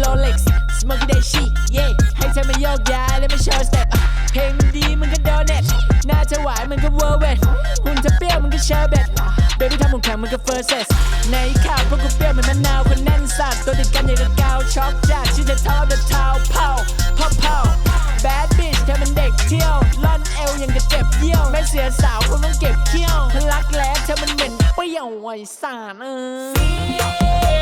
โลเล็กซ์สโมกเดชี่เย่ให้เธอมาโยกย้ายและมาโชว์สเต็ปเพลงมันดีมันก็โดนเน็ตหน้าเธอหวานมันก็เวอร์เวทหุ่นเธอเปรี้ยวมันก็เชอร์เบตเบบี้ทำของแข็งมันก็เฟอร์เซสในข่าวพวกกูเปรี้ยวเหมือนมะนาวคนแน่นสัตว์ตัวติดกันอย่างกับกาวช็อกจากชื่อเธอท้าเดอะเท้าเผาพับเผาแบดบิชเธอมันเด็กเที่ยวล่อนเอวยังกัเจ็บเยี่ยวไม่เสียสาวคงต้องเก็บเขี้ยวพลักแล้วเธอมันเหม็นเปรี้ยวไวสารเออ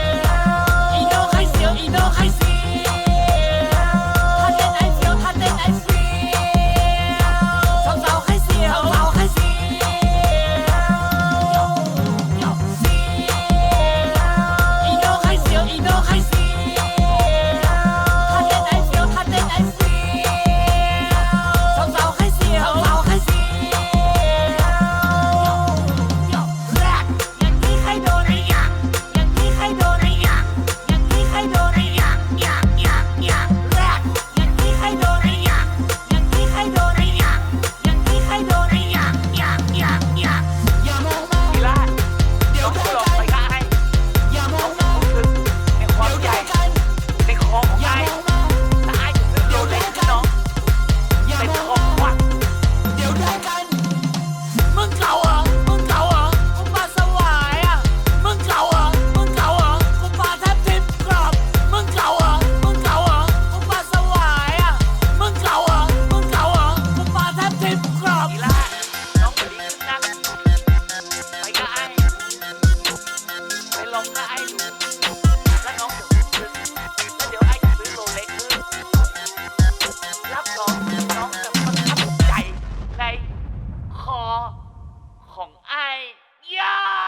宠爱呀。